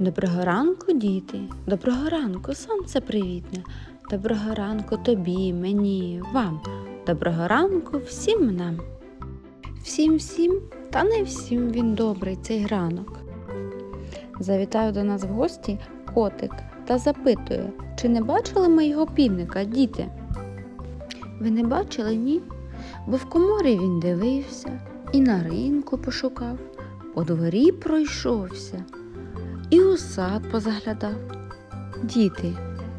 Доброго ранку, діти, доброго ранку, сонце привітне. Доброго ранку тобі, мені, вам. Доброго ранку всім нам. Всім всім, та не всім він добрий цей ранок. Завітаю до нас в гості котик та запитує, чи не бачили ми його півника, діти? Ви не бачили, ні? Бо в коморі він дивився і на ринку пошукав, по дворі пройшовся і у сад позаглядав. Діти,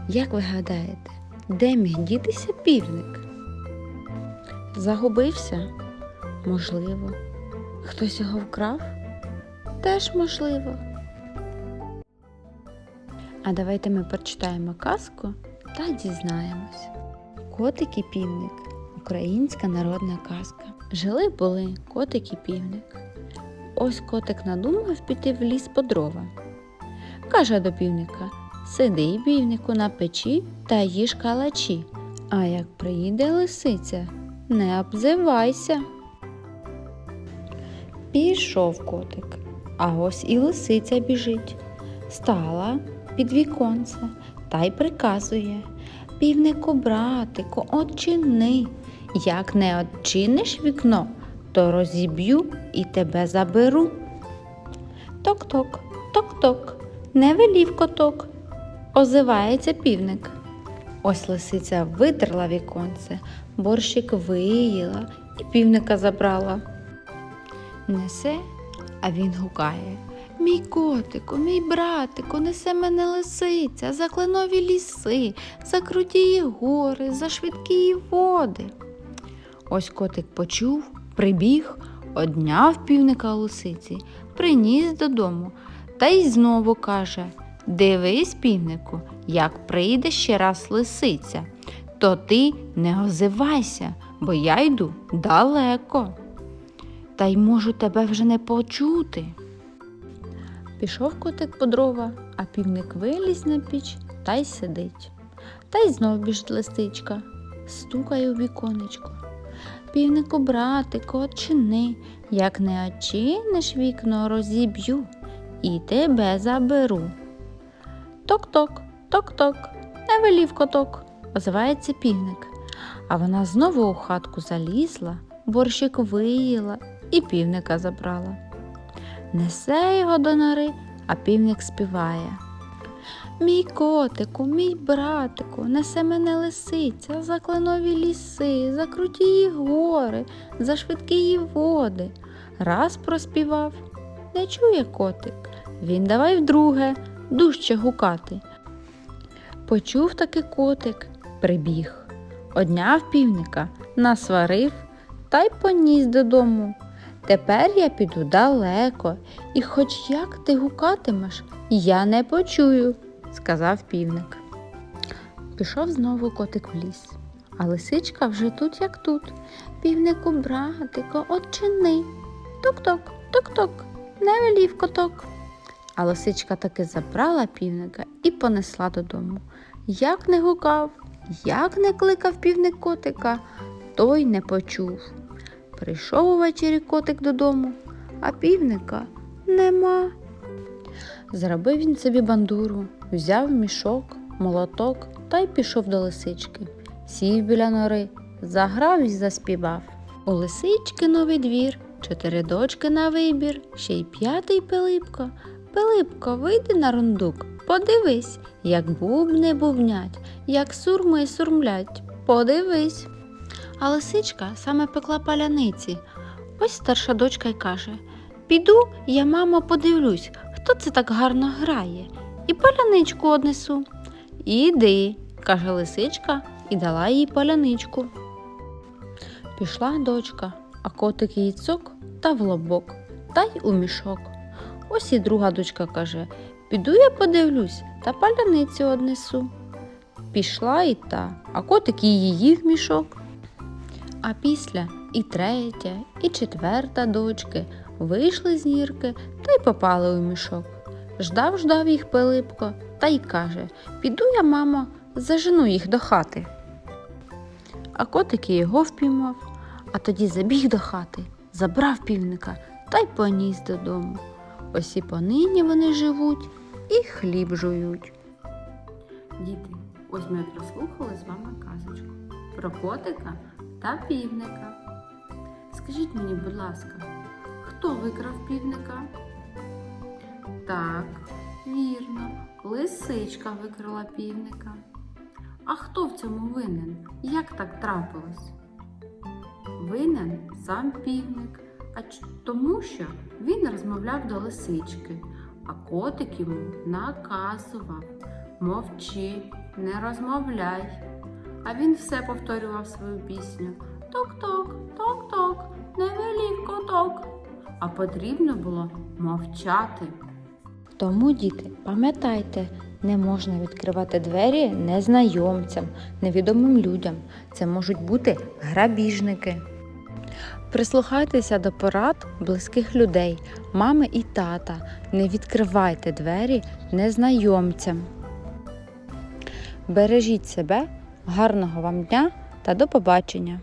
як ви гадаєте, де міг дітися півник? Загубився? Можливо. Хтось його вкрав? Теж можливо. А давайте ми прочитаємо казку та дізнаємось. Котик і півник українська народна казка. Жили були котик і півник. Ось котик надумав піти в ліс по дрова. Каже до півника Сиди, півнику, на печі та їж калачі. А як приїде лисиця, не обзивайся. Пішов котик, а ось і лисиця біжить. Стала під віконце та й приказує Півнику, братику, odчини. Як не odчиниш вікно, то розіб'ю і тебе заберу. Ток-ток, ток-ток, не велів коток, озивається півник. Ось лисиця витерла віконце, борщик виїла і півника забрала. Несе, а він гукає. Мій котику, мій братику, несе мене лисиця, за кленові ліси, за крутії гори, за швидкі води. Ось котик почув, прибіг, одняв півника лисиці, приніс додому та й знову каже Дивись, півнику, як прийде ще раз лисиця, то ти не озивайся, бо я йду далеко. Та й можу тебе вже не почути. Пішов котик по дрова, а півник виліз на піч та й сидить. Та й знов біжить лисичка, стукає у віконечко. Півнику, братику, очини, як не очиниш вікно, розіб'ю і тебе заберу. Ток-ток, ток-ток, не велів коток, озивається півник. А вона знову у хатку залізла, борщик виїла і півника забрала. Несе його до нори, а півник співає. Мій котику, мій братику, несе мене лисиця за кленові ліси, за крутії гори, за швидкі води. Раз проспівав, не чує котик. Він давай вдруге, дужче гукати. Почув таки котик, прибіг, одняв півника, насварив та й поніс додому. Тепер я піду далеко, і хоч як ти гукатимеш, я не почую, сказав півник. Пішов знову котик в ліс, а лисичка вже тут, як тут. Півнику, братико, отчини. Тук-ток, тук-ток, не велів коток. А лисичка таки забрала півника і понесла додому. Як не гукав, як не кликав півник котика, той не почув. Прийшов увечері котик додому, а півника нема. Зробив він собі бандуру, взяв мішок, молоток та й пішов до лисички. Сів біля нори, заграв і заспівав. У лисички новий двір, чотири дочки на вибір, ще й п'ятий Пилипко. Пилипко, вийди на рундук, подивись, як бубни бубнять, як сурми сурмлять. Подивись. А лисичка саме пекла паляниці. Ось старша дочка й каже Піду, я, мамо, подивлюсь, хто це так гарно грає, і паляничку однесу. Іди, каже лисичка і дала їй паляничку. Пішла дочка, а котик їй цок та в лобок, та й у мішок. Ось і друга дочка каже Піду я подивлюсь та паляницю однесу. Пішла і та, а котик її в мішок. А після і третя, і четверта дочки вийшли з нірки та й попали у мішок. Ждав, ждав їх Пилипко та й каже Піду я, мамо, зажену їх до хати. А котик його впіймав, а тоді забіг до хати, забрав півника та й поніс додому. Ось і понині вони живуть і хліб жують. Діти, ось ми прослухали з вами казочку про котика та півника. Скажіть мені, будь ласка, хто викрав півника? Так, вірно, лисичка викрала півника. А хто в цьому винен? Як так трапилось? Винен сам півник, а тому що він розмовляв до лисички, а котик йому наказував мовчи, не розмовляй. А він все повторював свою пісню Ток-ток, ток-ток, не велів коток. А потрібно було мовчати. Тому, діти, пам'ятайте, не можна відкривати двері незнайомцям, невідомим людям. Це можуть бути грабіжники. Прислухайтеся до порад близьких людей, мами і тата. Не відкривайте двері незнайомцям. Бережіть себе, гарного вам дня та до побачення!